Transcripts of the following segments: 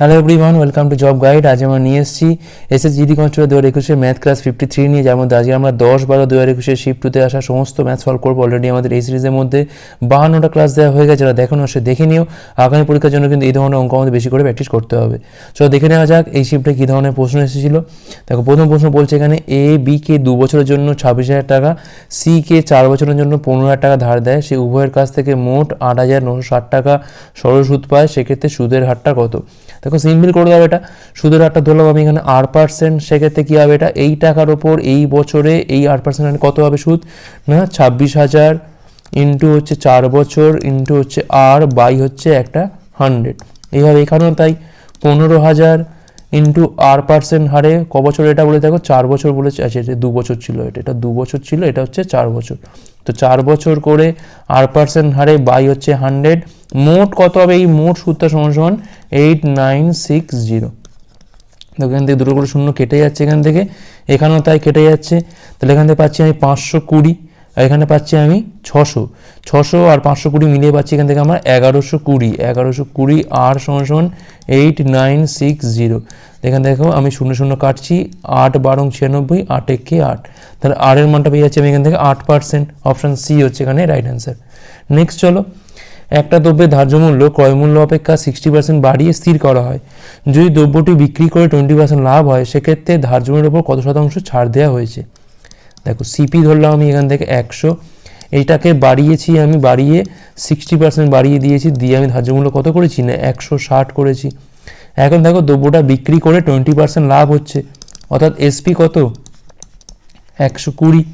Hello everyone welcome to job guide আজ আমরা নিয়ে এসেছি এস এস জিডি কনস্টেবল দু হাজার একুশের ম্যাথ ক্লাস ফিফটি থ্রি নিয়ে, যার মধ্যে আজকে আমরা দশ বারো দু হাজার একুশের শিফট টুতে আসা সমস্ত ম্যাথ সলভ করব অলরেডি আমাদের এই সিরিজের মধ্যে। বাহান্নটা ক্লাস দেওয়া হয়ে গেছে, যারা দেখুন সে দেখে নিও। আগামী পরীক্ষার জন্য কিন্তু এই ধরনের অঙ্ক আমাদের বেশি করে প্র্যাকটিস করতে হবে। চলো দেখে নেওয়া যাক এই শিফটে কী ধরনের প্রশ্ন এসেছিল। দেখো, প্রথম প্রশ্ন বলছে এখানে এ বি কে দু বছরের জন্য ছাব্বিশ হাজার টাকা সি কে চার বছরের জন্য পনেরো হাজার টাকা ধার দেয়। সে উভয়ের কাছ থেকে মোট আট হাজার নশো ষাট টাকা সরল সুদ পায় সেক্ষেত্রে সুদের হারটা কত? দেখো সিম্পল করে দেবো এটা। সুদের হারটা ধরলাম আমি এখানে আট পার্সেন্ট সেক্ষেত্রে কী হবে এটা? এই টাকার ওপর এই বছরে এই আট পার্সেন্ট কত হবে সুদ? না, ছাব্বিশ হাজার ইন্টু হচ্ছে চার বছর ইন্টু হচ্ছে আর বাই হচ্ছে একটা হান্ড্রেড এইভাবে এখানেও তাই পনেরো হাজার ইন্টু আর পার্সেন্ট হারে, ক বছর এটা বলে দেখো, চার বছর বলেছে আচ্ছা দু বছর ছিল এটা এটা দু বছর ছিল, এটা হচ্ছে চার বছর। তো চার বছর করে আর পার্সেন্ট হারে বাই হচ্ছে হান্ড্রেড মোট কত হবে? এই মোট সুদটা সমান সমান এইট নাইন সিক্স জিরো এখান থেকে দুটো করে শূন্য কেটে যাচ্ছে এখান থেকে। এখানেও তাই কেটে যাচ্ছে। তাহলে এখান থেকে পাচ্ছি আমি পাঁচশো কুড়ি, আর এখানে পাচ্ছি আমি ছশো। ছশো আর পাঁচশো কুড়ি মিলিয়ে পাচ্ছি এখান থেকে আমার এগারোশো কুড়ি। এগারোশো কুড়ি আর সমান সমান এইট নাইন সিক্স জিরো এখানে দেখো, আমি শূন্য শূন্য কাটছি, আট বারং ছিয়ানব্বই, আট একে আট। তাহলে আর এর মানটা পেয়ে যাচ্ছি আমি এখান থেকে আট পার্সেন্ট অপশান সি হচ্ছে এখানে রাইট অ্যান্সার নেক্সট চলো একটা দ্রব্যের ধার্য মূল্য ক্রয় মূল্য অপেক্ষা সিক্সটি পার্সেন্ট বাড়িয়ে স্থির করা হয়। যদি দ্রব্যটি বিক্রি করে টোয়েন্টি পার্সেন্ট লাভ হয়, সেক্ষেত্রে ধার্য মূল্যের উপর কত শতাংশ ছাড় দেওয়া হয়েছে? দেখো সিপি ধরলাম আমি এখান থেকে একশো। এইটাকে বাড়িয়েছি আমি, বাড়িয়ে সিক্সটি পার্সেন্ট বাড়িয়ে দিয়েছি, দিয়ে আমি ধার্য মূল্য কত করেছি না, একশো ষাট করেছি। এখন দেখো, দ্রব্যটা বিক্রি করে টোয়েন্টি পার্সেন্ট লাভ হচ্ছে। অর্থাৎ এসপি কত? একশো কুড়ি।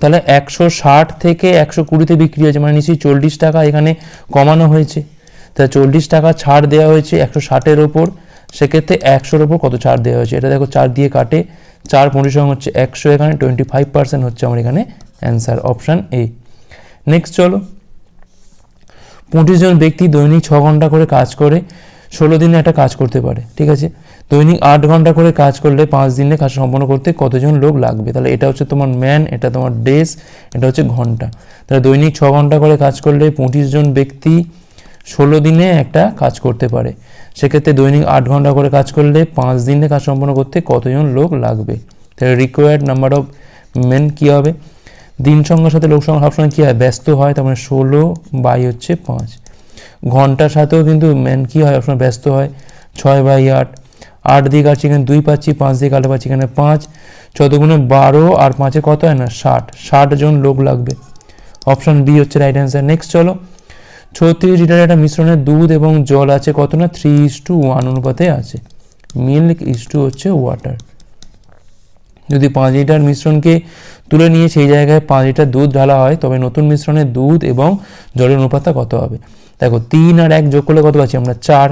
তাহলে একশো ষাট থেকে একশো কুড়িতে বিক্রি হয়েছে মানে নিশ্চয়ই চল্লিশ টাকা এখানে কমানো হয়েছে। তাহলে চল্লিশ টাকা ছাড় দেওয়া হয়েছে একশো ষাটের ওপর, সেক্ষেত্রে একশোর ওপর কত ছাড় দেওয়া হয়েছে? এটা দেখো, চার দিয়ে কাটে, চার পরিশ্রম হচ্ছে একশো, এখানে টোয়েন্টি ফাইভ পার্সেন্ট হচ্ছে আমার এখানে অ্যান্সার অপশান এ নেক্সট চলো, পঁচিশ জন ব্যক্তি দৈনিক ছ ঘণ্টা করে কাজ করে ষোলো দিনে একটা কাজ করতে পারে, ঠিক আছে? দৈনিক আট ঘণ্টা করে কাজ করলে পাঁচ দিনে কাজ সম্পন্ন করতে কতজন লোক লাগবে? তাহলে এটা হচ্ছে তোমার ম্যান, এটা তোমার ডেস, এটা হচ্ছে ঘণ্টা। তাহলে দৈনিক ছ ঘণ্টা করে কাজ করলে পঁচিশ জন ব্যক্তি ষোলো দিনে একটা কাজ করতে পারে। সেক্ষেত্রে দৈনিক আট ঘণ্টা করে কাজ করলে পাঁচ দিনে কাজ সম্পন্ন করতে কতজন লোক লাগবে? তাহলে রিকোয়ার্ড নাম্বার অফ মেন কী হবে? দিন সংখ্যার সাথে লোক সংখ্যা সবসময় কী হয়? ব্যস্ত হয়, তার মানে ষোলো বাই হচ্ছে পাঁচ। ঘণ্টার সাথেও কিন্তু ম্যান কী হয়, সবসময় ব্যস্ত হয়। ছয় বাই আট। আট দিয়ে কাটছি এখানে দুই পাচ্ছি, পাঁচ দিয়ে কাটে পাচ্ছি, এখানে পাঁচ। চোদ্দ গুণে বারো আর পাঁচে কত হয় না? ষাট। ষাট জন লোক লাগবে। অপশন বি হচ্ছে রাইট অ্যান্সার নেক্সট চলো। ছত্রিশ লিটার একটা মিশ্রণের দুধ এবং জল আছে কত না? থ্রি ইস টু ওয়ান অনুপাতে আছে। মিল্ক ইস টু হচ্ছে ওয়াটার যদি পাঁচ লিটার মিশ্রণকে তুলে নিয়ে সেই জায়গায় পাঁচ লিটার দুধ ঢালা হয়, তবে নতুন মিশ্রণে দুধ এবং জলের অনুপাতটা কত হবে? দেখো তিন আর এক যোগ করলে কত পাচ্ছি আমরা চার।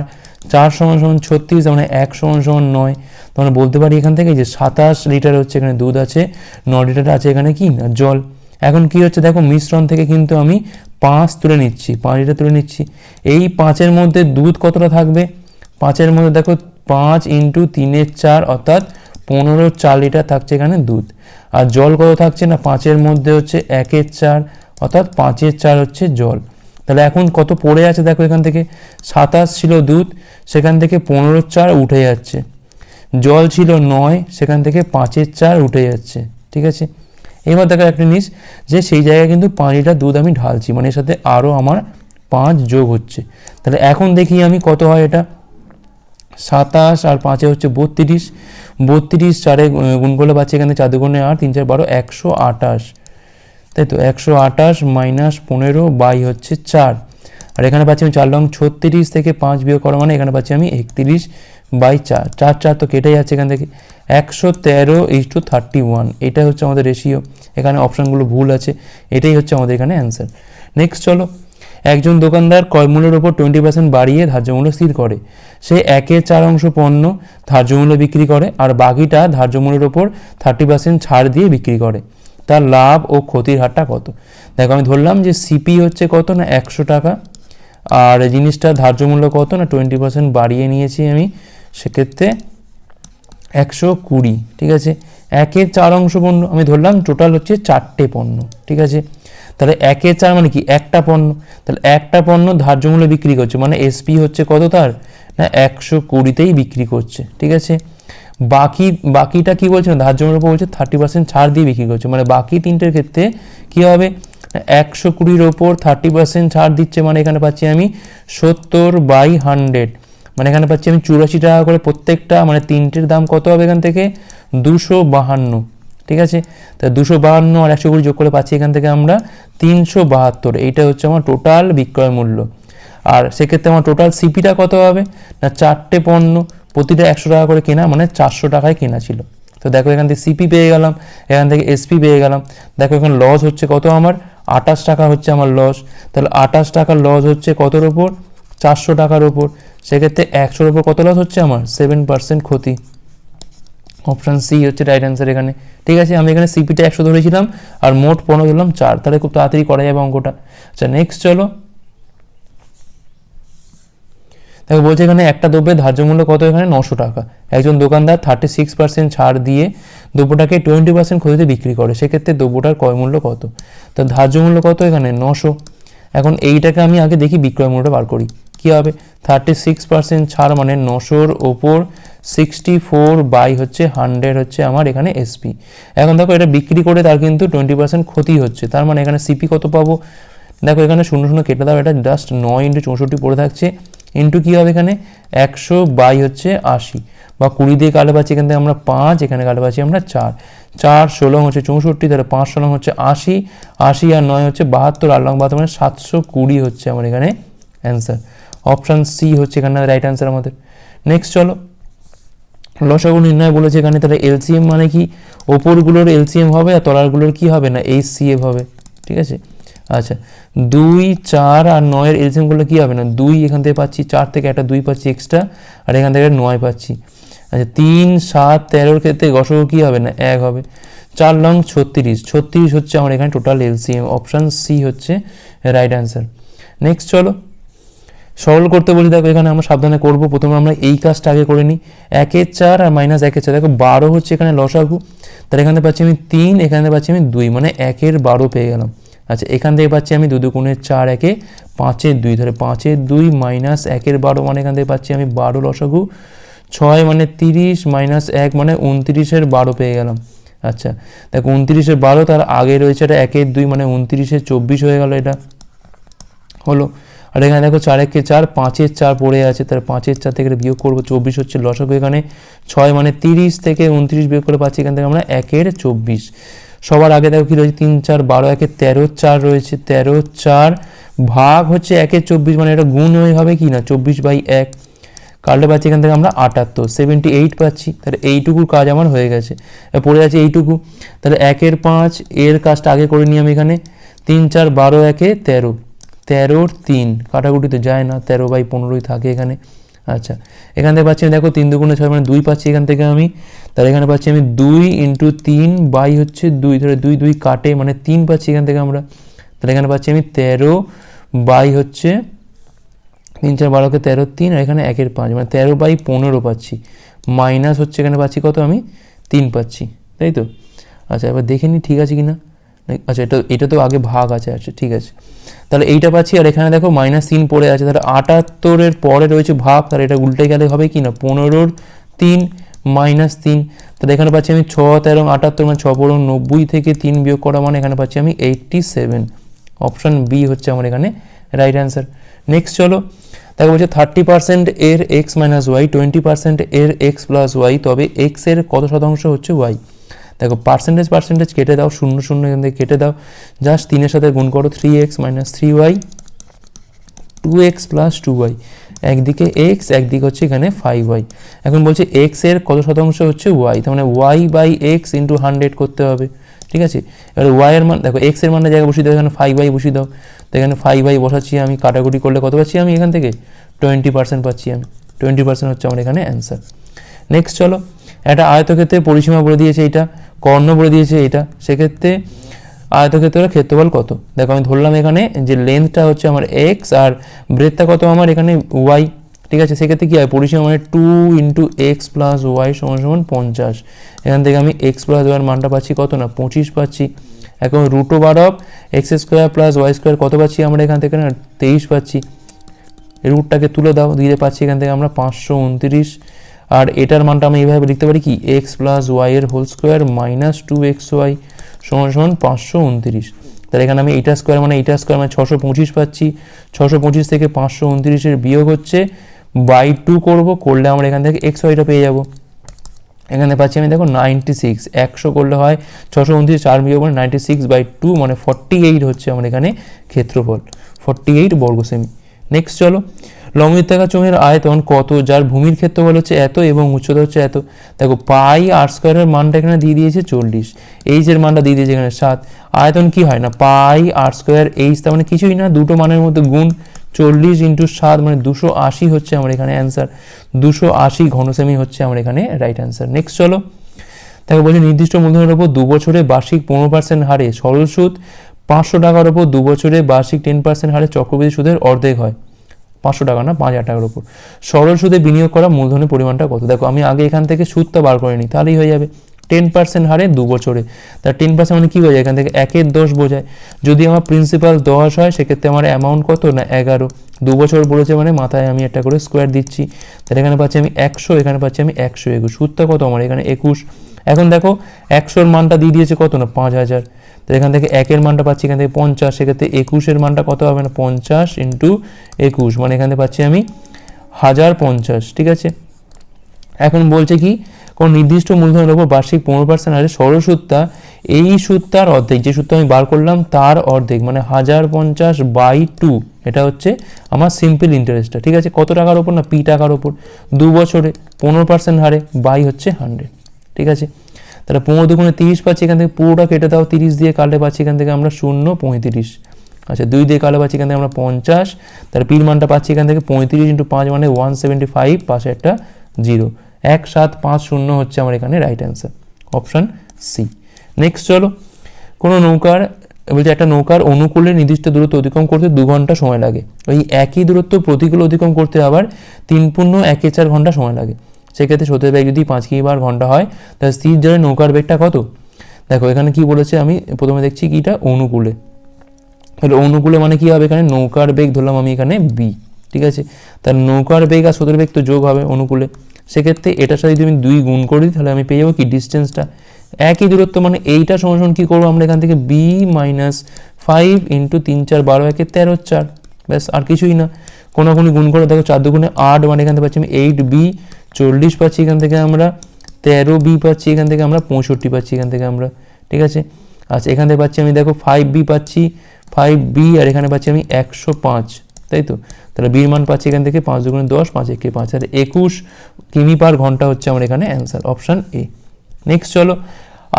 চার সমান সমান ছত্রিশ মানে এক সমান সমান নয়। তখন বলতে পারি এখান থেকে যে সাতাশ লিটার হচ্ছে এখানে দুধ আছে, ন লিটার আছে এখানে কি? না, জল। এখন কি হচ্ছে দেখো, মিশ্রণ থেকে কিন্তু আমি পাঁচ তুলে নিচ্ছি, পাঁচ লিটার তুলে নিচ্ছি। এই পাঁচের মধ্যে দুধ কতটা থাকবে? পাঁচের মধ্যে দেখো পাঁচ ইন্টু তিনের চার, অর্থাৎ পনেরো চার লিটার থাকছে এখানে দুধ। আর জল কত থাকছে না, পাঁচের মধ্যে হচ্ছে একের চার, অর্থাৎ পাঁচের চার হচ্ছে জল। তাহলে এখন কত পড়ে আছে দেখো এখান থেকে? সাতাশ ছিল দুধ, সেখান থেকে পনেরো চার উঠে যাচ্ছে। জল ছিল নয়, সেখান থেকে পাঁচের চার উঠে যাচ্ছে, ঠিক আছে? এবার দেখো একটা জিনিস, যে সেই জায়গায় কিন্তু পাঁচ লিটার দুধ আমি ঢালছি মানে এর সাথে আরও আমার পাঁচ যোগ হচ্ছে। তাহলে এখন দেখি আমি কত হয় এটা? সাতাশ আর পাঁচে হচ্ছে বত্রিশ। বত্রিশ চারে গুণ করলে পাচ্ছি এখানে চার দুগুণে তিন চার বারো, একশো আটাশ তাই তো, একশো আঠাশ মাইনাস পনেরো বাই হচ্ছে চার। আর এখানে পাচ্ছি আমি চার লং ছত্রিশ থেকে পাঁচ বিয়োগ করা মানে এখানে পাচ্ছি আমি একত্রিশ বাই চার। চার চার তো কেটে যাচ্ছে এখান থেকে। একশো তেরো এইচ টু থার্টি ওয়ান, এটাই হচ্ছে আমাদের রেশিও এখানে অপশানগুলো ভুল আছে, এটাই হচ্ছে আমাদের এখানে অ্যান্সার নেক্সট চলো, একজন দোকানদার ক্রয়মূল্যের ওপর টোয়েন্টি পার্সেন্ট বাড়িয়ে ধার্য মূল্য স্থির করে। সে একের চার অংশ পণ্য ধার্য মূল্য বিক্রি করে, আর বাকিটা ধার্য মূল্যের ওপর থার্টি পার্সেন্ট ছাড় দিয়ে বিক্রি করে। তার লাভ ও ক্ষতির হারটা কত? দেখো, আমি ধরলাম যে সিপি হচ্ছে কত না একশো টাকা? আর জিনিসটা ধার্য মূল্য কত না টোয়েন্টি পার্সেন্ট বাড়িয়ে নিয়েছি আমি, সেক্ষেত্রে একশো কুড়ি, ঠিক আছে? একের চার অংশ পণ্য, আমি ধরলাম টোটাল হচ্ছে চারটে পণ্য, ঠিক আছে? তাহলে একে চার মানে কি? একটা পণ্য। তাহলে একটা পণ্য ধার্য মূল্যে বিক্রি করছে মানে এসপি হচ্ছে কত তার? না একশো কুড়িতেই বিক্রি করছে, ঠিক আছে? বাকি, বাকিটা কি বলছে? না ধার্য উপর বলছে থার্টি পার্সেন্ট ছাড় দিয়ে বিক্রি করছে। মানে বাকি তিনটের ক্ষেত্রে কি হবে? একশো কুড়ির ওপর থার্টি পার্সেন্ট ছাড় দিচ্ছে মানে এখানে পাচ্ছি আমি সত্তর বাই হান্ড্রেড মানে এখানে পাচ্ছি আমি চুরাশি টাকা করে প্রত্যেকটা মানে তিনটের দাম কত হবে এখান থেকে? দুশো বাহান্ন। ঠিক আছে? তা দুশো বাহান্ন আর একশো কুড়ি যোগ করে পাচ্ছি এখান থেকে আমরা তিনশো বাহাত্তর। এইটা হচ্ছে আমার টোটাল বিক্রয় মূল্য। আর সেক্ষেত্রে আমার টোটাল সিপিটা কত হবে? না, চারটে পণ্য। প্রতিটা একশো টাকা করে কেনা মানে চারশো টাকায় কেনা ছিল। তো দেখো এখান থেকে সিপি পেয়ে গেলাম, এখান থেকে এসপি পেয়ে গেলাম। দেখো এখানে লস হচ্ছে কত আমার? আঠাশ টাকা হচ্ছে আমার লস তাহলে আঠাশ টাকার লস হচ্ছে কতর ওপর? চারশো টাকার ওপর। সেক্ষেত্রে একশোর ওপর কত লস হচ্ছে আমার? সেভেন পার্সেন্ট ক্ষতি। অপশান সি হচ্ছে রাইট অ্যান্সার এখানে। ঠিক আছে, আমি এখানে সিপিটা একশো ধরেছিলাম আর মোট পনেরো ধরলাম চার। তাহলে খুব তাড়াতাড়ি করা যাবে অঙ্কটা। আচ্ছা নেক্সট চলো। দেখো বলছে এখানে একটা দ্রব্যের ধার্য মূল্য কত? এখানে নশো টাকা। একজন দোকানদার থার্টি সিক্স পার্সেন্ট ছাড় দিয়ে দ্রব্যটাকে টোয়েন্টি পার্সেন্ট ক্ষতিতে বিক্রি করে। সেক্ষেত্রে দ্রব্যটার ক্রয় মূল্য কত? তো ধার্য মূল্য কত? এখানে নশো। এখন এইটাকে আমি আগে দেখি বিক্রয় মূল্যটা বার করি। কী হবে? থার্টি সিক্স পার্সেন্ট ছাড় মানে নশোর ওপর সিক্সটি ফোর বাই হচ্ছে হান্ড্রেড হচ্ছে আমার এখানে এসপি এখন দেখো এটা বিক্রি করে তার কিন্তু টোয়েন্টি পার্সেন্ট ক্ষতি হচ্ছে। তার মানে এখানে সিপি কত পাবো? দেখো এখানে শূন্য শূন্য কেটে দাও, এটা জাস্ট নয় ইন্টু চৌষট্টি পড়ে থাকছে। ইন্টু কী হবে এখানে? একশো বাই হচ্ছে আশি। বা কুড়ি দিয়ে কাটে পাচ্ছি এখান থেকে আমরা পাঁচ, এখানে কাটে পাচ্ছি আমরা চার। চার ষোলো হচ্ছে চৌষট্টি, তাহলে পাঁচ ষোলো হচ্ছে আশি। আশি আর নয় হচ্ছে বাহাত্তর, আর লং বাহাত্তর মানে সাতশো কুড়ি হচ্ছে আমার এখানে অ্যান্সার অপশান সি হচ্ছে এখানে রাইট অ্যান্সার আমাদের। নেক্সট চলো। লসাগু নির্ণয় বলেছে এখানে, তাহলে এলসিএম মানে কি? ওপরগুলোর এলসিএম হবে আর তলারগুলোর কি হবে না? এইচ সিএফ হবে। ঠিক আছে? আচ্ছা দুই, চার আর নয়ের এলসিএমগুলো কী হবে না? দুই এখান থেকে পাচ্ছি, চার থেকে একটা দুই পাচ্ছি এক্সট্রা আর এখান থেকে নয় পাচ্ছি। আচ্ছা তিন, সাত, তেরোর ক্ষেত্রে গসগু কী হবে না? এক হবে। চার লং ছত্রিশ। ছত্রিশ হচ্ছে আমার এখানে টোটাল এলসিএম। অপশান সি হচ্ছে রাইট অ্যান্সার নেক্সট চলো। সরল করতে বলি, দেখো এখানে আমরা সাবধানে করব। প্রথমে আমরা এই কাজটা আগে করে নিই। একের চার আর মাইনাস একের চার। দেখো, বারো হচ্ছে এখানে লসাগু। তাহলে এখানে পাচ্ছি আমি তিন, এখানে পাচ্ছি আমি দুই। মানে একের বারো পেয়ে গেলাম। আচ্ছা এখান থেকে পাচ্ছি আমি দু দু দুগুণের চার একে পাঁচের দুই ধরে পাঁচের দুই মাইনাস একের বারো মানে এখান থেকে পাচ্ছি আমি বারো লসাগু ছয় মানে তিরিশ মাইনাস এক মানে উনত্রিশের বারো পেয়ে গেলাম। আচ্ছা দেখো উনত্রিশের বারো, তার আগে রয়েছে এটা একের দুই মানে উনত্রিশের চব্বিশ হয়ে গেল এটা। হলো, আর এখানে দেখো চার একে চার, পাঁচের চার পড়ে আছে তার পাঁচের চার থেকে বিয়োগ করব, চব্বিশ হচ্ছে লসক এখানে ছয় মানে তিরিশ থেকে উনত্রিশ বিয়োগ করে পাচ্ছি এখান থেকে আমরা একের চব্বিশ। সবার আগে দেখো কী রয়েছে? তিন, চার, বারো, একে তেরো, চার রয়েছে। তেরো, চার ভাগ হচ্ছে একের চব্বিশ মানে এটা গুণ হয়ে হবে কি না? চব্বিশ বাই এক। কালটা পাচ্ছি এখান থেকে আমরা আটাত্তর। সেভেন্টি এইট পাচ্ছি। তাহলে এইটুকুর কাজ আমার হয়ে গেছে। পড়ে আছে এইটুকু। তাহলে একের পাঁচ, এর কাজটা আগে করে নিই আমি এখানে। তিন, চার, বারো, একে তেরো। তেরোর তিন। কাটাকুটিতে যায় না। তেরো বাই পনেরোই থাকে এখানে। আচ্ছা এখান থেকে পাচ্ছি দেখো তিন দুগুণে ছয় মানে দুই পাচ্ছি এখান থেকে আমি। তাহলে এখানে পাচ্ছি আমি দুই ইন্টু তিন বাই হচ্ছে দুই ধরে দুই দুই কাটে মানে তিন পাচ্ছি এখান থেকে আমরা। তাহলে এখানে পাচ্ছি আমি তেরো বাই হচ্ছে তিন চার বারোকে তেরো তিন, আর এখানে একের পাঁচ মানে তেরো বাই পনেরো পাচ্ছি। মাইনাস হচ্ছে এখানে পাচ্ছি কত আমি? তিন পাচ্ছি, তাই তো? আচ্ছা এবার দেখে নিই ঠিক আছে কি না আচ্ছা এটা এটা তো আগে ভাগ আছে আচ্ছা ঠিক আছে। তাহলে এইটা পাচ্ছি, আর এখানে দেখো মাইনাস তিন পড়ে আছে। তাহলে আটাত্তরের পরে রয়েছে ভাগ, তাহলে এটা উল্টে গেলে হবে কি না? পনেরোর তিন মাইনাস তিন। তাহলে এখানে পাচ্ছি আমি ছ, তেরো, আটাত্তর মানে ছ পনেরো নব্বই থেকে তিন বিয়োগ করা মানে এখানে পাচ্ছি আমি এইটটি সেভেন অপশান বি হচ্ছে আমার এখানে রাইট অ্যান্সার নেক্সট চলো, দেখো বলছে থার্টি পার্সেন্ট এর X minus Y twenty percent এর এক্স প্লাস ওয়াই তবে এক্সের কত শতাংশ হচ্ছে ওয়াই দেখো পার্সেন্টেজ পার্সেন্টেজ কেটে দাও, শূন্য শূন্য এখান থেকে কেটে দাও। জাস্ট তিনের সাথে গুণ করো three X minus three Y two X plus two Y একদিকে এক্স একদিকে হচ্ছে এখানে ফাইভ ওয়াই এখন বলছে এক্সের কত শতাংশ হচ্ছে ওয়াই তার মানে Y by X into hundred করতে হবে, ঠিক আছে? এবার ওয়াই এর মান, দেখো এক্সের মানের জায়গায় বসিয়ে দাও, এখানে ফাইভ ওয়াই বসিয়ে দাও। তো এখানে ফাইভ ওয়াই বসাচ্ছি আমি কাটাকুটি করলে কত পাচ্ছি আমি এখান থেকে? টোয়েন্টি পার্সেন্ট পাচ্ছি আমি টোয়েন্টি পার্সেন্ট হচ্ছে আমার এখানে অ্যান্সার নেক্সট চলো একটা আয়তক্ষেত্রে পরিসীমা বলে দিয়েছে এটা কর্ণ বলে দিয়েছে এটা সেক্ষেত্রে আয়তক্ষেত্রের ক্ষেত্রফল কত? দেখো আমি ধরলাম এখানে যে লেন্থটা হচ্ছে আমার এক্স আর ব্রেথটা কত আমার? এখানে ওয়াই ঠিক আছে? সেক্ষেত্রে কী হয়? পরিসীমা মানে two into X plus Y সমান সমান পঞ্চাশ। এখান থেকে আমি এক্স প্লাস ওয়াইয়ের মানটা পাচ্ছি কত না? পঁচিশ পাচ্ছি। এখন root over of X square plus Y square কত পাচ্ছি আমরা এখান থেকে না? তেইশ পাচ্ছি। রুটটাকে তুলে দাও দিলে পাচ্ছি এখান থেকে আমরা পাঁচশো উনত্রিশ। আর এটার মানটা আমি এইভাবে লিখতে পারি কি? এক্স প্লাস ওয়াই এর whole square minus two X Y সমান সমান পাঁচশো উনত্রিশ। তাহলে এখানে আমি এইটা স্কোয়ার মানে এইটা স্কোয়ার মানে ছশো পঁচিশ পাচ্ছি। ছশো পঁচিশ থেকে পাঁচশো উনত্রিশের বিয়োগ হচ্ছে বাই টু করব, করলে আমরা এখান থেকে এক্স ওয়াইটা পেয়ে যাব। এখানে পাচ্ছি আমি দেখো নাইনটি সিক্স একশো করলে হয় ছশো উনত্রিশ, চার বিয়োগ মানে নাইনটি সিক্স বাই টু মানে ফর্টি এইট হচ্ছে আমার এখানে ক্ষেত্রফল। ফর্টি এইট বর্গ সেমি নেক্সট চলো। লম্বিতাকার চোঙের আয়তন কত, যার ভূমির ক্ষেত্রফল হচ্ছে এত এবং উচ্চতা হচ্ছে এত? দেখো, পাই আর স্কোয়ারের মানটা এখানে দিয়ে দিয়েছে চল্লিশ। এইচ এর মানটা দিয়ে দিয়েছে এখানে সাত। আয়তন কি হয় না? পাই আর স্কোয়ার এইচ তার মানে কিছুই না, দুটো মানের মধ্যে গুণ চল্লিশ ইন্টু সাত মানে দুশো আশি হচ্ছে আমার এখানে অ্যান্সার দুশো আশি ঘনসেমি হচ্ছে আমার এখানে রাইট অ্যান্সার নেক্সট চলো। দেখো, বলছে নির্দিষ্ট মূলধনের ওপর দু বছরে বার্ষিক পনেরো পার্সেন্ট হারে সরল সুদ, পাঁচশো টাকার ওপর দু বছরে বার্ষিক টেন পার্সেন্ট হারে চক্রবৃদ্ধি সুদের অর্ধেক হয়। পাঁচশো টাকা না, পাঁচ হাজার টাকার ওপর সরল সুদে বিনিয়োগ করা মূলধনের পরিমাণটা কত? দেখো, আমি আগে এখান থেকে সুদটা বার করে নিই, তাহলেই হয়ে যাবে। টেন পার্সেন্ট হারে দু বছরে। তার টেন পার্সেন্ট মানে কী বোঝায়? এখান থেকে একের দশ বোঝায়। যদি আমার প্রিন্সিপাল দশ হয়, সেক্ষেত্রে আমার অ্যামাউন্ট কত না এগারো? দু বছর বলেছে মানে মাথায় আমি একটা করে স্কোয়ার দিচ্ছি। তাহলে এখানে পাচ্ছি আমি একশো, এখানে পাচ্ছি আমি একশো একুশ। সুদটা কত আমার? এখানে একুশ। এখন দেখো একশোর মানটা দিয়ে দিয়েছে কত না? পাঁচ হাজার। তো এখান থেকে একের মানটা পাচ্ছি এখান থেকে পঞ্চাশ, সেক্ষেত্রে একুশের মানটা কত হবে না? পঞ্চাশ ইন্টু একুশ। মানে এখান থেকে পাচ্ছি আমি হাজার পঞ্চাশ, ঠিক আছে? এখন বলছে কি, কোন নির্দিষ্ট মূলধনের ওপর বার্ষিক পনেরো পার্সেন্ট হারে সরল সুদটা এই সুদটার অর্ধেক, যে সুদটা আমি বার করলাম তার অর্ধেক মানে হাজার পঞ্চাশ বাই টু, এটা হচ্ছে আমার সিম্পল ইন্টারেস্টটা ঠিক আছে? কত টাকার ওপর না? পি টাকার ওপর। দু বছরে পনেরো পার্সেন্ট হারে, বাই হচ্ছে হান্ড্রেড ঠিক আছে? তাহলে পনেরো দুগুণে তিরিশ পাচ্ছি এখান থেকে, পুরোটা কেটে দাও, তিরিশ দিয়ে কাটলে পাচ্ছি এখান থেকে আমরা শূন্য, পঁয়ত্রিশ। আচ্ছা দুই দিয়ে কাটলে পাচ্ছি এখান থেকে আমরা পঞ্চাশ। তাহলে পির মানটা পাচ্ছি এখান থেকে পঁয়ত্রিশ ইন্টু পাঁচ মানে ওয়ান সেভেন্টি ফাইভ পাশে একটা জিরো এক, সাত, পাঁচ, শূন্য হচ্ছে আমার এখানে right answer option C next চলো। কোনো নৌকার, বলছে একটা নৌকার অনুকূলে নির্দিষ্ট দূরত্ব অতিক্রম করতে দু ঘণ্টা সময় লাগে। ওই একই দূরত্ব প্রতিকূল অতিক্রম করতে আবার তিন পূর্ণ একে চার ঘণ্টা সময় লাগে। সেক্ষেত্রে স্রোতের বেগ যদি পাঁচ কি বার ঘণ্টা হয়, তাহলে স্থির জলে নৌকার বেগটা কত? দেখো, এখানে কি বলেছে আমি, প্রথমে দেখছি কিটা অনুকূলে। তাহলে অনুকূলে মানে কি হবে এখানে? নৌকার বেগ ধরলাম আমি এখানে বি ঠিক আছে? তার নৌকার বেগ আর স্রোতের বেগ তো যোগ হবে অনুকূলে। সেক্ষেত্রে এটার সাথে যদি আমি দুই গুণ করি, তাহলে আমি পেয়ে যাব কি? ডিস্টেন্সটা একই দূরত্ব মানে এইটা সমান কী করব আমরা এখান থেকে? বি মাইনাস ফাইভ ইন্টু তিন চার বারো একে তেরো চার। ব্যাস, আর কিছুই না। কোনো কোনো গুণ করে দেখো, চার দুগুণে আট মানে এখান থেকে পাচ্ছি আমি এইট বি চল্লিশ পাচ্ছি এখান থেকে আমরা, তেরো বি পাচ্ছি এখান থেকে আমরা, পঁয়ষট্টি পাচ্ছি এখান থেকে আমরা, ঠিক আছে? আচ্ছা এখান থেকে পাচ্ছি আমি দেখো ফাইভ বি পাচ্ছি ফাইভ বি আর এখানে পাচ্ছি আমি একশো পাঁচ, তাই তো? তাহলে বির মান পাচ্ছি এখান থেকে পাঁচ দুগুণে দশ, পাঁচ একে পাঁচ আর একুশ কিমি পার ঘণ্টা হচ্ছে আমার এখানে অ্যান্সার অপশান এ নেক্সট চলো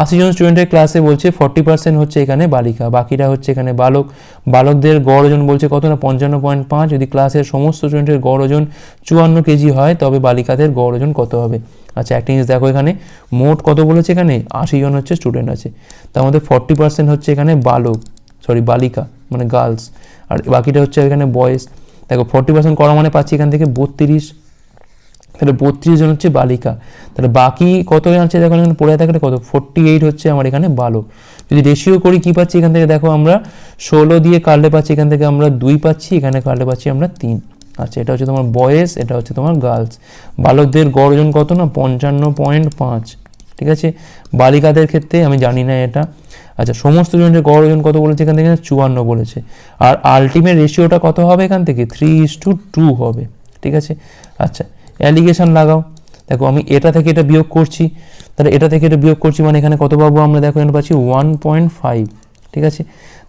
আশি জন স্টুডেন্টের ক্লাসে বলছে ফর্টি পার্সেন্ট হচ্ছে এখানে বালিকা, বাকিরা হচ্ছে এখানে বালক। বালকদের গড় ওজন বলছে কত না, পঞ্চান্ন পয়েন্ট পাঁচ। যদি ক্লাসের সমস্ত স্টুডেন্টের গড় ওজন চুয়ান্ন কেজি হয়, তবে বালিকাদের গড় ওজন কত হবে? আচ্ছা একটা জিনিস দেখো এখানে, মোট কত বলেছে এখানে? আশি জন হচ্ছে স্টুডেন্ট আছে। তার মধ্যে ফর্টি পার্সেন্ট হচ্ছে এখানে বালক সরি বালিকা মানে গার্লস আর বাকিটা হচ্ছে এখানে বয়েজ দেখো ফর্টি পার্সেন্ট করা মানে পাচ্ছি এখান থেকে বত্রিশ। তাহলে বত্রিশ জন হচ্ছে বালিকা। তাহলে বাকি কত আছে? দেখো এখানে পড়ে থাকলে কত? ফোরটি এইট হচ্ছে আমার এখানে বালক। যদি রেশিও করি, কি পাচ্ছি এখান থেকে? দেখো আমরা ষোলো দিয়ে কাটলে পাচ্ছি, এখান থেকে আমরা দুই পাচ্ছি, এখানে কাটলে পাচ্ছি আমরা তিন। আচ্ছা এটা হচ্ছে তোমার বয়েস, এটা হচ্ছে তোমার গার্লস। বালকদের গড় ওজন কত না? পঞ্চান্ন পয়েন্ট পাঁচ। ঠিক আছে? বালিকাদের ক্ষেত্রে আমি জানি না এটা। আচ্ছা সমস্ত জনের গড় ওজন কত বলেছে এখান থেকে? চুয়ান্ন বলেছে। আর আলটিমেট রেশিওটা কত হবে এখান থেকে? থ্রি ইস টু টু হবে। ঠিক আছে? আচ্ছা অ্যালিগেশন লাগাও। দেখো, আমি এটা থেকে এটা বিয়োগ করছি। তাহলে এটা থেকে এটা বিয়োগ করছি মানে এখানে কত পাবো আমরা? দেখো, এখানে পাচ্ছি ওয়ান পয়েন্ট ফাইভ ঠিক আছে?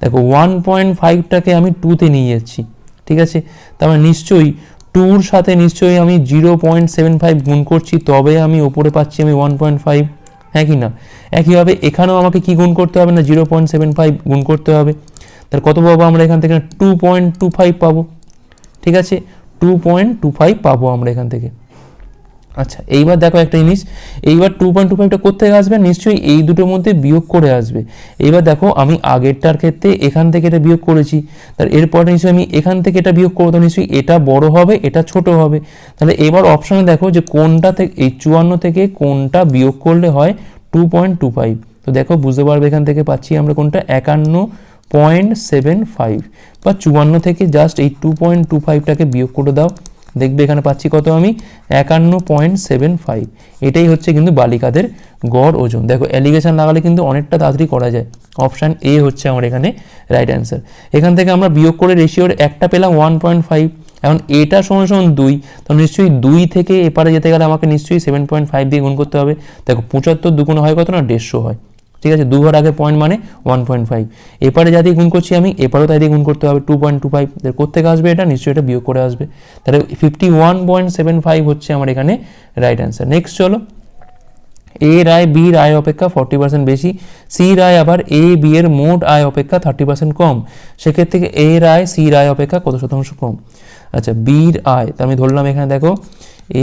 দেখো ওয়ান পয়েন্ট ফাইভটাকে আমি টুতে নিয়ে যাচ্ছি, ঠিক আছে? তার মানে নিশ্চয়ই টুর সাথে নিশ্চয়ই আমি জিরো পয়েন্ট সেভেন ফাইভ গুণ করছি, তবে আমি ওপরে পাচ্ছি আমি ওয়ান পয়েন্ট ফাইভ হ্যাঁ কি না? একইভাবে এখানেও আমাকে কি গুণ করতে হবে না? জিরো পয়েন্ট সেভেন ফাইভ গুণ করতে হবে। তাহলে কত পাবো আমরা? এখান থেকে টু পয়েন্ট টু ফাইভ পাবো, ঠিক আছে? টু পয়েন্ট টু ফাইভ পাবো আমরা এখান থেকে। আচ্ছা এইবার দেখো একটা জিনিস, এইবার টু পয়েন্ট টু ফাইভটা কোথেকে আসবে? নিশ্চয়ই এই দুটোর মধ্যে বিয়োগ করে আসবে। এইবার দেখো, আমি আগেরটার ক্ষেত্রে এখান থেকে এটা বিয়োগ করেছি। তার এরপরে নিশ্চয়ই আমি এখান থেকে এটা বিয়োগ করব, তো নিশ্চয়ই এটা বড় হবে, এটা ছোট হবে। তাহলে এবার অপশানে দেখো যে কোনটা থেকে, এই চুয়ান্ন থেকে কোনটা বিয়োগ করলে হয় টু পয়েন্ট টু ফাইভ তো দেখো, বুঝতে পারবে এখান থেকে পাচ্ছি আমরা কোনটা? একান্ন পয়েন্ট সেভেন ফাইভ বা চুয়ান্ন থেকে জাস্ট এই টু পয়েন্ট টু ফাইভটাকে বিয়োগ করে দাও। দেখবে এখানে পাচ্ছি কত আমি? একান্ন পয়েন্ট সেভেন ফাইভ। এটাই হচ্ছে কিন্তু বালিকাদের গড় ওজন। দেখো অ্যালিগেশন লাগালে কিন্তু অনেকটা তাড়াতাড়ি করা যায়। অপশান এ হচ্ছে আমার এখানে রাইট অ্যান্সার এখান থেকে আমরা বিয়োগ করে রেশিওর একটা পেলাম ওয়ান পয়েন্ট ফাইভ এখন এটা সমান সমান দুই, তো নিশ্চয়ই দুই থেকে এপারে যেতে গেলে আমাকে নিশ্চয়ই সেভেন পয়েন্ট ফাইভ দিয়ে গুণ করতে হবে। দেখো, পঁচাত্তর দুগুণ হয় কত না? দেড়শো হয়। ঠিক আছে? দুবার আগে পয়েন্ট মানে ওয়ান পয়েন্ট ফাইভ এপারে যা দিয়ে গুণ করছি আমি, এপারেও তাই দিয়ে গুণ করতে হবে টু পয়েন্ট টু ফাইভ কোথেকে আসবে এটা? নিশ্চয়ই এটা বিয়োগ করে আসবে। তাহলে fifty one point seven five হচ্ছে আমার এখানে রাইট অ্যান্সার নেক্সট চলো। এ রায় বি রায় অপেক্ষা ফর্টি পার্সেন্ট বেশি সি রায় আবার এ বি এর মোট আয় অপেক্ষা থার্টি পার্সেন্ট কম। সেক্ষেত্রে এ রায় সি রায় অপেক্ষা কত শতাংশ কম? আচ্ছা বির আয় তা আমি ধরলাম এখানে দেখো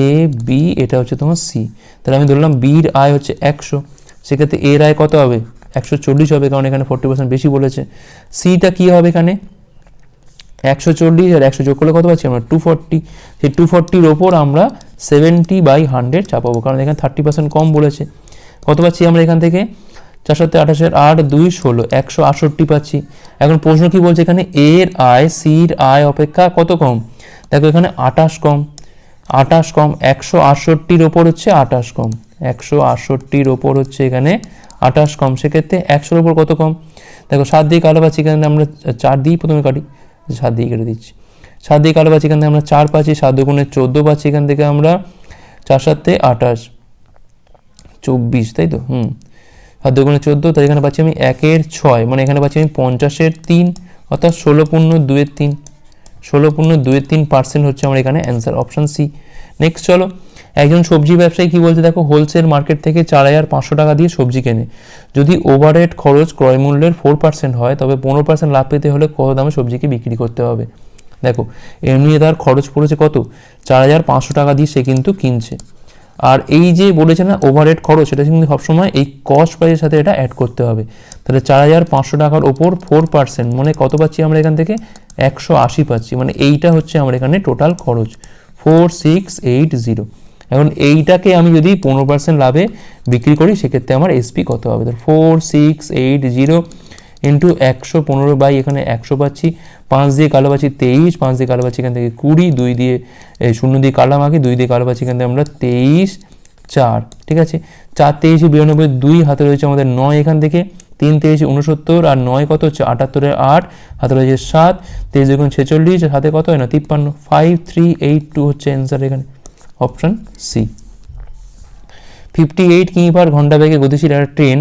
এ বি এটা হচ্ছে তোমার সি তাহলে আমি ধরলাম বির আয় হচ্ছে একশো। সেক্ষেত্রে এর আয় কত হবে? একশো চল্লিশ হবে, কারণ এখানে ফোর্টি পার্সেন্ট বেশি বলেছে। সিটা কী হবে এখানে? একশো চল্লিশ আর একশো যোগ করলে কত পাচ্ছি আমরা? টু ফর্টি সেই টু ফর্টির ওপর আমরা সেভেন্টি বাই হান্ড্রেড চাপাবো, কারণ এখানে থার্টি পার্সেন্ট কম বলেছে। কত পাচ্ছি আমরা এখান থেকে? চার সাথে আঠাশের আট দুই ষোলো, একশো আটষট্টি পাচ্ছি। এখন প্রশ্ন কি বলছে এখানে? এর আয় সির আয় অপেক্ষা কত কম? দেখো এখানে আটাশ কম। আটাশ কম, একশো আটষট্টির ওপর হচ্ছে আটাশ কম। একশো আটষট্টির ওপর হচ্ছে এখানে আঠাশ কম, সেক্ষেত্রে একশোর ওপর কত কম? দেখো, সাত দিয়ে কালো পাচ্ছি এখানে আমরা চার দিয়েই প্রথমে কাটি, সাত দিয়ে কেটে দিচ্ছি। সাত দিয়ে কালো পাচ্ছি এখান থেকে আমরা চার পাচ্ছি, সাত দুগুণে চোদ্দ পাচ্ছি এখান থেকে আমরা চার সাতে আঠাশ, চব্বিশ, তাই তো? হুম। সাত দুগুণে চোদ্দ তাই এখানে পাচ্ছি আমি একের ছয় মানে এখানে পাচ্ছি আমি পঞ্চাশের তিন, অর্থাৎ ষোলো পূর্ণ দুয়ের তিন। ষোলো পূর্ণ দুয়ের তিন পার্সেন্ট হচ্ছে আমার এখানে অ্যান্সার অপশান সি নেক্সট চলো একজন সবজি ব্যবসায়ী কি বলছে, দেখো হোলসেল মার্কেট থেকে চার হাজার পাঁচশো টাকা দিয়ে সবজি কেনে। যদি ওভারহেড খরচ ক্রয় মূল্যের ফোর পার্সেন্ট হয়, তবে পনেরো পার্সেন্ট লাভ পেতে হলে কত দামে সবজিকে বিক্রি করতে হবে? দেখো, এমনি তার খরচ পড়েছে কত? চার হাজার পাঁচশো টাকা দিয়ে সে কিন্তু কিনছে। আর এই যে বলেছে না ওভারহেড খরচ, এটা কিন্তু সবসময় এই কস্ট প্রাইসের সাথে এটা অ্যাড করতে হবে। তাহলে চার হাজার পাঁচশো টাকার ওপর ফোর পার্সেন্ট মানে কত পাচ্ছি আমরা এখান থেকে? একশো আশি পাচ্ছি মানে এইটা হচ্ছে আমার এখানে টোটাল খরচ। ফোর সিক্স এইট জিরো এখন এইটাকে আমি যদি পনেরো পার্সেন্ট লাভে বিক্রি করি, সেক্ষেত্রে আমার এসপি কত হবে? Four six eight zero into একশো পনেরো বাই এখানে একশো পাচ্ছি। পাঁচ দিয়ে কালো পাচ্ছি তেইশ, পাঁচ দিয়ে কালো পাচ্ছি এখান থেকে কুড়ি, দুই দিয়ে শূন্য দিয়ে কালো মাখি দুই দিয়ে কালো পাচ্ছি এখান থেকে আমরা তেইশ, চার, ঠিক আছে? চার, তেইশে, বিরানব্বই, দুই হাতে রয়েছে আমাদের নয় এখান থেকে। তিন, তেইশে উনসত্তর আর নয় কত হচ্ছে? আটাত্তরের আট, হাতে রয়েছে সাত, তেইশ দেখুন ছেচল্লিশ হাতে কত হয় না? তিপ্পান্ন ফাইভ থ্রি এইট টু হচ্ছে অ্যান্সার এখানে। Option C. ফিফটি এইট কিমি পার ঘণ্টা বেগে গতিশীল একটা ট্রেন,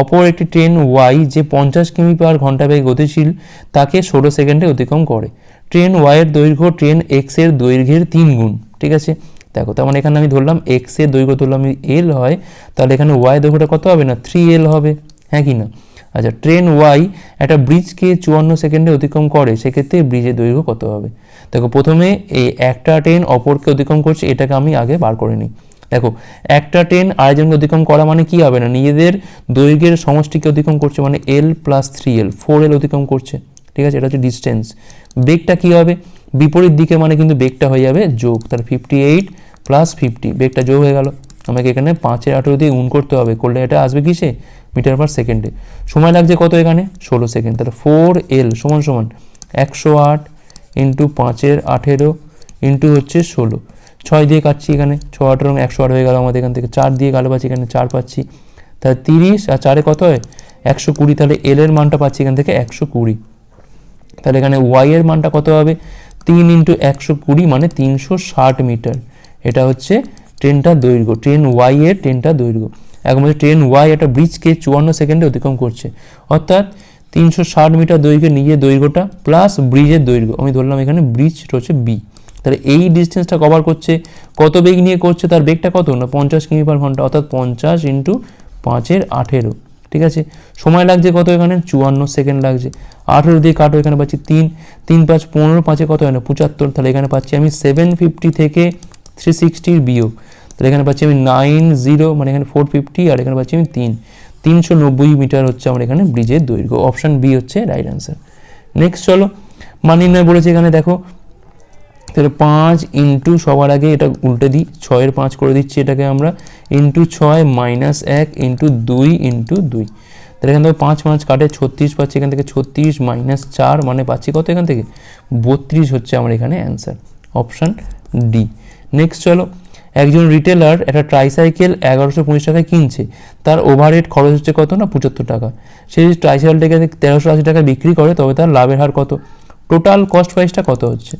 অপর একটি ট্রেন ওয়াই যে পঞ্চাশ কিমি পার ঘণ্টা বেগে গতিশীল, তাকে ষোলো সেকেন্ডে অতিক্রম করে। ট্রেন ওয়াইয়ের দৈর্ঘ্য, ট্রেন এক্সের দৈর্ঘ্যের তিন গুণ, ঠিক আছে? দেখো, তার মানে এখানে আমি ধরলাম এক্সের দৈর্ঘ্য ধরলাম এল হয়, তাহলে এখানে ওয়াই দৈর্ঘ্যটা কত হবে না? থ্রি এল হবে হ্যাঁ কি না? আচ্ছা ট্রেন ওয়াই একটা ব্রিজকে চুয়ান্ন সেকেন্ডে অতিক্রম করে, সেক্ষেত্রে ব্রিজের দৈর্ঘ্য কত হবে? দেখো, প্রথমে এই একটা ট্রেন অপরকে অতিক্রম করছে, এটাকে আমি আগে বার করে নিই। দেখো, একটা ট্রেন আরেকজনকে অতিক্রম করা মানে কি হবে না? নিজেদের দৈর্ঘ্যের সমষ্টিকে অতিক্রম করছে মানে L plus three L four L অতিক্রম করছে। ঠিক আছে? এটা হচ্ছে ডিস্টেন্স বেগটা কী হবে? বিপরীত দিকে মানে কিন্তু বেগটা হয়ে যাবে যোগ, তার ফিফটি এইট প্লাস ফিফটি বেগটা যোগ হয়ে গেল। আমাকে এখানে পাঁচের আঠেরো দিয়ে গুণ করতে হবে। করলে এটা আসবে কিসে? মিটার পার সেকেন্ডে। সময় লাগছে কত এখানে? ষোলো সেকেন্ড। তাহলে ফোর এল সমান সমান একশো আট ইন্টু পাঁচের আঠেরো ইন্টু হচ্ছে ষোলো। ছয় দিয়ে কাটছি এখানে। ছ, আঠেরো একশো আট হয়ে গেল আমাদের এখান থেকে। চার দিয়ে কালো পাচ্ছি এখানে, চার পাচ্ছি। তাহলে তিরিশ আর চারে কত হয়? একশো কুড়ি। তাহলে এল এর মানটা পাচ্ছি এখান থেকে একশো কুড়ি। তাহলে এখানে ওয়াই এর মানটা কত হবে? তিন ইন্টু একশো কুড়ি মানে তিনশো ষাট মিটার। এটা হচ্ছে ট্রেনটার দৈর্ঘ্য ট্রেন ওয়াই এর ট্রেনটার দৈর্ঘ্য। এখন বলছে ট্রেন ওয়াই একটা ব্রিজকে চুয়ান্ন সেকেন্ডে অতিক্রম করছে। অর্থাৎ তিনশো ষাট মিটার দৈর্ঘ্যের নিজের দৈর্ঘ্যটা প্লাস ব্রিজের দৈর্ঘ্য। আমি ধরলাম এখানে ব্রিজ হচ্ছে বি তাহলে এই ডিস্টেন্সটা কভার করছে, কত বেগ নিয়ে করছে তার বেগটা কত? না, পঞ্চাশ কিমি পার ঘণ্টা, অর্থাৎ পঞ্চাশ ইন্টু পাঁচের আঠেরো। ঠিক আছে? সময় লাগছে কত এখানে? চুয়ান্ন সেকেন্ড লাগছে। আঠেরো দিয়ে কাটো, এখানে পাচ্ছি তিন। তিন পাঁচ পনেরো, পাঁচে কত হয় না? পঁচাত্তর। তাহলে এখানে পাচ্ছি আমি সেভেন ফিফটি থেকে থ্রি সিক্সটির বিয়োগ তাহলে এখানে পাচ্ছি আমি নাইন জিরো মানে এখানে ফোর ফিফটি আর এখানে পাচ্ছি আমি তিন। তিনশো নব্বই মিটার হচ্ছে আমার এখানে ব্রিজের দৈর্ঘ্য। অপশান বি হচ্ছে রাইট অ্যান্সার নেক্সট চলো। মান নির্ণয় বলেছে এখানে, দেখো, তাহলে পাঁচ ইন্টু সবার আগে এটা উল্টে দিই, ছয়ের পাঁচ করে দিচ্ছি এটাকে আমরা ইন্টু ছয় মাইনাস এক ইন্টু দুই ইন্টু দুই। তাহলে এখান থেকে পাঁচ পাঁচ কাটে ছত্রিশ, পাচ্ছি এখান থেকে ছত্রিশ মাইনাস চার মানে পাচ্ছি কত এখান থেকে? বত্রিশ হচ্ছে আমার এখানে অ্যান্সার অপশান ডি নেক্সট চলো, একজন রিটেলার একটা ট্রাইসাইকেল এগারোশো পঁচিশ টাকায় কিনছে। তার ওভারহেড খরচ হচ্ছে কত না? পঁচাত্তর টাকা। সে যদি ট্রাইসাইকেলটাকে তেরোশো আশি টাকায় বিক্রি করে, তবে তার লাভের হার কত? টোটাল কস্ট প্রাইসটা কত হচ্ছে?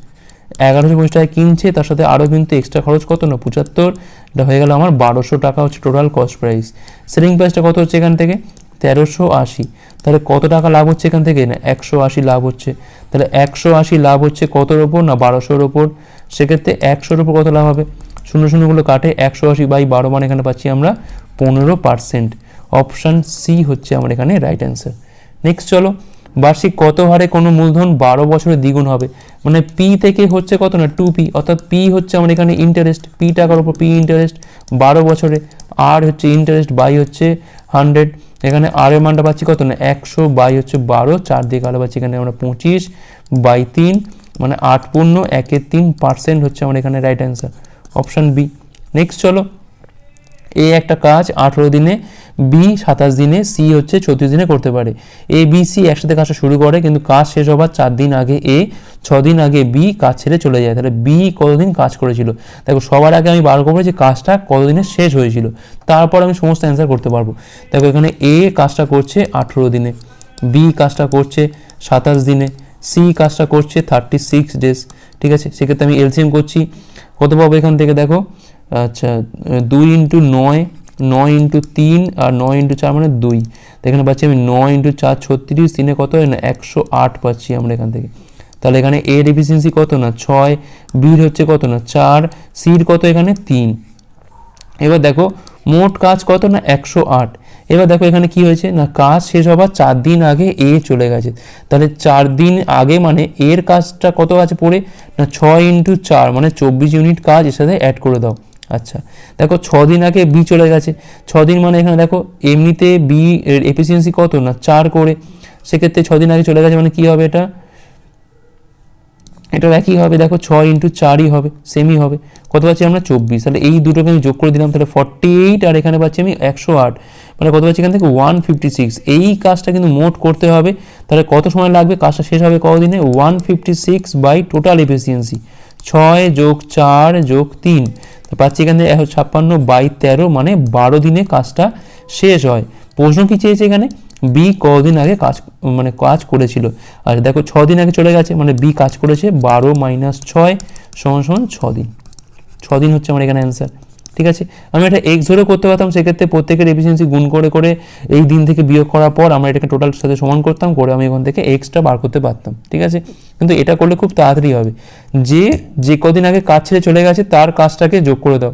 এগারোশো পঁচিশ টাকায় কিনছে, তার সাথে আরও কিন্তু এক্সট্রা খরচ কত না? পঁচাত্তর। হয়ে গেল আমার বারোশো টাকা হচ্ছে টোটাল কস্ট প্রাইস সেলিং প্রাইসটা কত হচ্ছে এখান থেকে? তেরোশো আশি। তাহলে কত টাকা লাভ হচ্ছে এখান থেকে? না, একশো আশি লাভ হচ্ছে। তাহলে একশো আশি লাভ হচ্ছে কতর ওপর না, বারোশোর ওপর সেক্ষেত্রে একশোর ওপর কত লাভ হবে? শূন্য শূন্যগুলো কাটে, একশো আশি বাই বারো মানে এখানে পাচ্ছি আমরা পনেরো পার্সেন্ট অপশান সি হচ্ছে আমার এখানে রাইট অ্যান্সার নেক্সট চলো, বার্ষিক কত হারে কোনো মূলধন বারো বছরে দ্বিগুণ হবে? মানে পি থেকে হচ্ছে কত না টু পি অর্থাৎ পি হচ্ছে আমার এখানে ইন্টারেস্ট পি টাকার উপর পি ইন্টারেস্ট বারো বছরে। আর হচ্ছে ইন্টারেস্ট বাই হচ্ছে হান্ড্রেড এখানে আর এর মানটা পাচ্ছি কত না? একশো বাই হচ্ছে বারো চার দিয়ে কালো পাচ্ছি এখানে আমরা পঁচিশ বাই তিন মানে আট পূর্ণ, একের তিন পার্সেন্ট হচ্ছে আমার এখানে right answer option B next চলো। এ একটা কাজ, আঠেরো দিনে, বি সাতাশ দিনে, সি হচ্ছে ছত্রিশ দিনে করতে পারে। এ, বি, সি একসাথে কাজটা শুরু করে, কিন্তু কাজ শেষ হবার চার দিন আগে এ দিন আগে বি কাজ ছেড়ে চলে যায়। তাহলে বি কতদিন কাজ করেছিল? দেখো, সবার আগে আমি বার করব যে কাজটা কতদিনে শেষ হয়েছিল। তারপর আমি সমস্ত অ্যান্সার করতে পারব। দেখো, এখানে এ কাজটা করছে আঠেরো দিনে, বি কাজটা করছে সাতাশ দিনে, সি কাজটা করছে থার্টি সিক্স ডেজ ঠিক আছে? সেক্ষেত্রে আমি এলসিএম করছি। কত পাবো এখান থেকে? দেখো আচ্ছা দুই ইন্টু নয় নয় ইন্টু তিন আর নয় ইন্টু চার মানে দুই। এখানে পাচ্ছি আমি নয় ইন্টু চার ছত্রিশ, তিনে কত হয় না, একশো আট পাচ্ছি আমরা এখান থেকে। তাহলে এখানে এর এফিসিয়েন্সি কত না, ছয় বির হচ্ছে কত না, চার সির কত এখানে, তিন। এবার দেখো, মোট কাজ কত না, একশো আট। এবার দেখো এখানে কি হয়েছে, না কাজ শেষ হবার চার দিন আগে এ চলে গেছে। তাহলে চার দিন আগে মানে এর কাজটা কত আছে পড়ে, না ছয় ইন্টু চার মানে চব্বিশ ইউনিট কাজ এর সাথে অ্যাড করে দাও। আচ্ছা। দেখো ছ দিন আগে বি চলে গেছে। ছ দিন মানে এখানে দেখো, এমনিতে বি এফিসিয়েন্সি কত না? চার করে। সেক্ষেত্রে ছ দিন আগে চলে গেছে মানে কি হবে এটা? এটাও একই হবে। দেখো, ছয় ইন্টু চারই হবে সেমই হবে। কত পাচ্ছি আমরা? চব্বিশ। তাহলে এই দুটোকে আমি যোগ করে দিলাম, তাহলে ফর্টি এইট আর এখানে পাচ্ছি আমি একশো আট। মানে কত পাচ্ছি এখান থেকে? ওয়ান ফিফটি সিক্স এই কাজটা কিন্তু মোট করতে হবে। তাহলে কত সময় লাগবে? কাজটা শেষ হবে কতদিনে one fifty six by total efficiency ছয় যোগ চার যোগ তিন। পাচ্ছি এখানে একশো ছাপ্পান্ন বাই তেরো মানে বারো দিনে কাজটা শেষ হয়। প্রশ্ন কি চেয়েছে এখানে? বি কদিন আগে কাজ মানে কাজ করেছিল। আর দেখো ছ দিন আগে চলে গেছে মানে বি কাজ করেছে, বারো মাইনাস ছয় সমান সমান ছ দিন ছ দিন হচ্ছে আমার এখানে অ্যান্সার ঠিক আছে? আমি এটা এক্স ধরে করতে পারতাম, সেক্ষেত্রে প্রত্যেকের এফিসিয়েন্সি গুণ করে করে এই দিন থেকে বিয়োগ করার পর আমরা এটাকে টোটাল সাথে সমান করতাম, করে আমি এখান থেকে এক্সটা বার করতে পারতাম, ঠিক আছে? কিন্তু এটা করলে খুব তাড়াতাড়ি হবে। যে যে কদিন আগে কাজ ছেড়ে চলে গেছে, তার কাজটাকে যোগ করে দাও।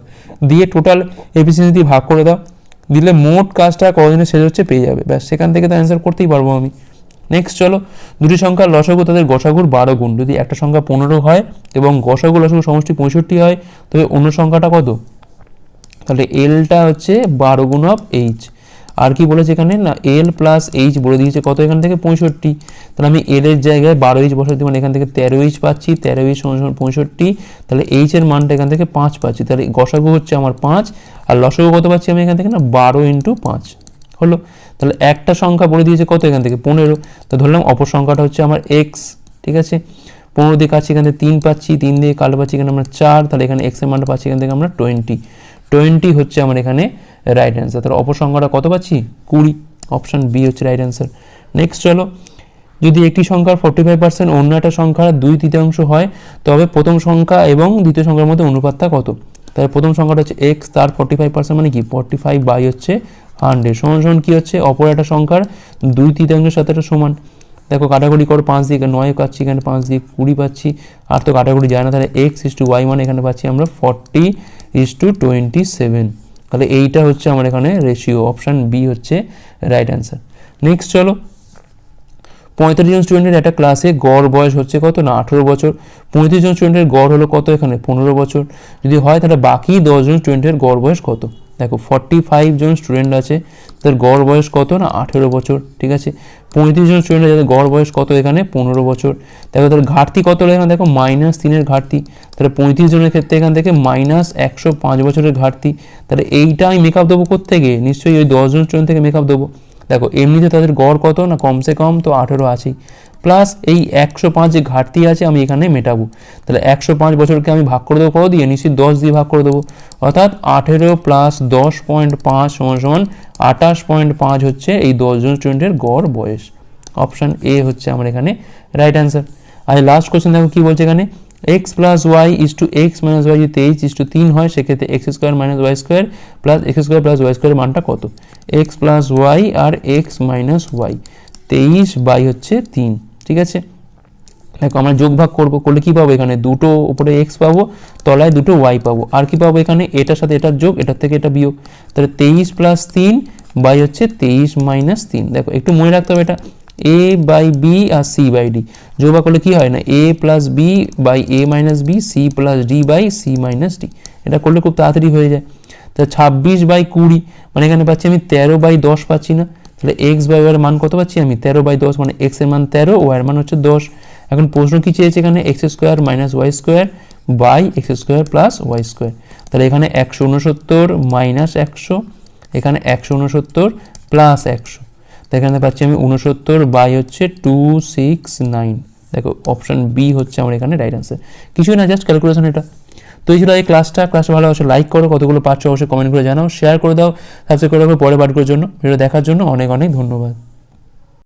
দিয়ে টোটাল এফিসিয়েন্সি দিয়ে ভাগ করে দাও। দিলে মোট কাজটা কদিনে শেষ হচ্ছে পেয়ে যাবে। ব্যাস, সেখান থেকে তো অ্যান্সার করতেই পারব আমি। নেক্সট চলো। দুটি সংখ্যার লসাগু তাদের গসাগুর বারো গুণ। যদি একটা সংখ্যা পনেরো হয় এবং গসাগু লসাগু সমষ্টি পঁয়ষট্টি হয়, তবে অন্য সংখ্যাটা কত? তাহলে এলটা হচ্ছে বারো গুণ অফ এইচ আর কি বলেছে এখানে? না এল প্লাস এইচ বলে দিয়েছে। কত এখান থেকে? পঁয়ষট্টি। তাহলে আমি এল এর জায়গায় বারো এইচ বসাতে মানে এখান থেকে তেরো এইচ পাচ্ছি। তেরো এইচ পঁয়ষট্টি। তাহলে এইচ এর মানটা এখান থেকে পাঁচ পাচ্ছি। তাহলে গসাগু হচ্ছে আমার পাঁচ। আর লসাগু কত পাচ্ছি আমি এখান থেকে? না, বারো ইন্টু পাঁচ। হলো? তাহলে একটা সংখ্যা বলে দিয়েছে কত এখান থেকে? পনেরো। তো ধরলাম অপর সংখ্যাটা হচ্ছে আমার এক্স ঠিক আছে? পনেরো দিয়ে কাছে এখান থেকে তিন পাচ্ছি। তিন দিয়ে কালো পাচ্ছি এখানে আমরা চার। তাহলে এখানে এক্সের মানটা পাচ্ছি এখান থেকে আমরা টোয়েন্টি টোয়েন্টি হচ্ছে আমার এখানে রাইট অ্যান্সার তাহলে অপর সংখ্যাটা কত পাচ্ছি? কুড়ি। অপশান বি হচ্ছে রাইট অ্যান্সার নেক্সট চলো। যদি একটি সংখ্যার ফর্টি ফাইভ পার্সেন্ট অন্য একটা সংখ্যার দুই তৃতীয়াংশ হয়, তবে প্রথম সংখ্যা এবং দ্বিতীয় সংখ্যার মধ্যে অনুপাতটা কত? তাহলে প্রথম সংখ্যাটা হচ্ছে এক্স তার ফর্টি ফাইভ পার্সেন্ট মানে কি? ফর্টি ফাইভ বাই হচ্ছে হান্ড্রেড সমান সমান কী হচ্ছে? অপর একটা সংখ্যার দুই তৃতীয়াংশের সাথে একটা সমান। দেখো কাটাকুটি করো পাঁচ দিয়ে নয় পাচ্ছি, এখানে পাঁচ দিয়ে কুড়ি পাচ্ছি। আর তো কাটাকুটি যায় না, তাহলে এক্স ইস টু ওয়াই মানে এখানে পাচ্ছি আমরা forty is to twenty seven তাহলে এইটা হচ্ছে আমার এখানে রেশিও অপশান বি হচ্ছে রাইট অ্যান্সার নেক্সট চলো। পঁয়তাল্লিশ জন স্টুডেন্টের একটা ক্লাসে গড় বয়স হচ্ছে কত? না, আঠেরো বছর। পঁয়ত্রিশ জন স্টুডেন্টের গড় হলো কত এখানে? পনেরো বছর। যদি হয় তাহলে বাকি দশজন স্টুডেন্টের গড় বয়স কত? দেখো ফর্টি ফাইভ জন স্টুডেন্ট আছে, তাদের গড় বয়স কত না আঠেরো বছর, ঠিক আছে? পঁয়ত্রিশ জন স্টুডেন্ট আছে গড় বয়স কত এখানে? পনেরো বছর। দেখো তাদের ঘাটতি কত এখানে? দেখো মাইনাস তিনের ঘাটতি। তাহলে পঁয়ত্রিশ জনের ক্ষেত্রে এখান থেকে মাইনাস একশো পাঁচ বছরের ঘাটতি। তাহলে এইটা আমি মেকআপ দেবো থেকে নিশ্চয়ই ওই দশজন স্টুডেন্ট থেকে মেকআপ দেবো। দেখো, এমনিতে তাদের গড় কত না? কমসে কম তো আঠেরো আছেই। প্লাস এই একশো পাঁচ যে ঘাটতি আছে আমি এখানে মেটাবো। তাহলে একশো পাঁচ বছরকে আমি ভাগ করে দেবো, কত দিয়ে? নিশ্চয়ই দশ দিয়ে ভাগ করে দেবো। অর্থাৎ আঠেরো প্লাস দশ পয়েন্ট পাঁচ সমান সমান আঠাশ পয়েন্ট পাঁচ হচ্ছে এই দশজন স্টুডেন্টের গড় বয়স। অপশান এ হচ্ছে আমার এখানে রাইট অ্যান্সার আর লাস্ট কোশ্চেন দেখো কী বলছে এখানে? X plus y is to x minus y যদি তেইশ ইস টু তিন হয়, সেক্ষেত্রে x square minus y square plus x square plus y স্কোয়ারের মানটা কত? এক্স প্লাস ওয়াই আর এক্স মাইনাস ওয়াই তেইশ বাই হচ্ছে তিন। ঠিক আছে? দেখো আমরা যোগ ভাগ করব, করলে কী পাবো এখানে? দুটো উপরে এক্স পাবো, তলায় দুটো ওয়াই পাবো। আর কি পাবো এখানে? এটার সাথে এটার যোগ, এটার থেকে এটা বিয়োগ। তাহলে তেইশ প্লাস তিন, বাই হচ্ছে তেইশ মাইনাস তিন। দেখো, একটু মনে রাখতে হবে এটা। এ বাই বি আর সি বাই ডি যোগ ভাগ করলে কী হয় না? A plus B by A minus B C plus D by C minus D এটা করলে খুব তাড়াতাড়ি হয়ে যায়। তাহলে ছাব্বিশ বাই কুড়ি মানে এখানে পাচ্ছি আমি তেরো বাই দশ পাচ্ছি না। তাহলে এক্স বাই ওয়ার মান কত পাচ্ছি আমি? তেরো বাই দশ মানে এক্সের মান তেরো ওয়ার মান হচ্ছে দশ। এখন প্রশ্ন কী চেয়েছে এখানে? X square minus y square by x square plus y square তাহলে এখানে একশো উনসত্তর মাইনাস একশো, এখানে একশো উনসত্তর প্লাস একশো। তো এখানে পাচ্ছি আমি উনসত্তর বাই হচ্ছে টু সিক্স নাইন দেখো অপশান বি হচ্ছে আমার এখানে রাইট আনসার কিছুই না জাস্ট ক্যালকুলেশন এটা। তো এই ছিল এই ক্লাসটা ক্লাস ভালো অবশ্যই লাইক করো, কতগুলো পাচ্ছ অবশ্যই কমেন্ট করে জানাও শেয়ার করে দাও সাবস্ক্রাইব করে রাখো পরে পাঠগুলোর জন্য। ভিডিও দেখার জন্য অনেক অনেক ধন্যবাদ।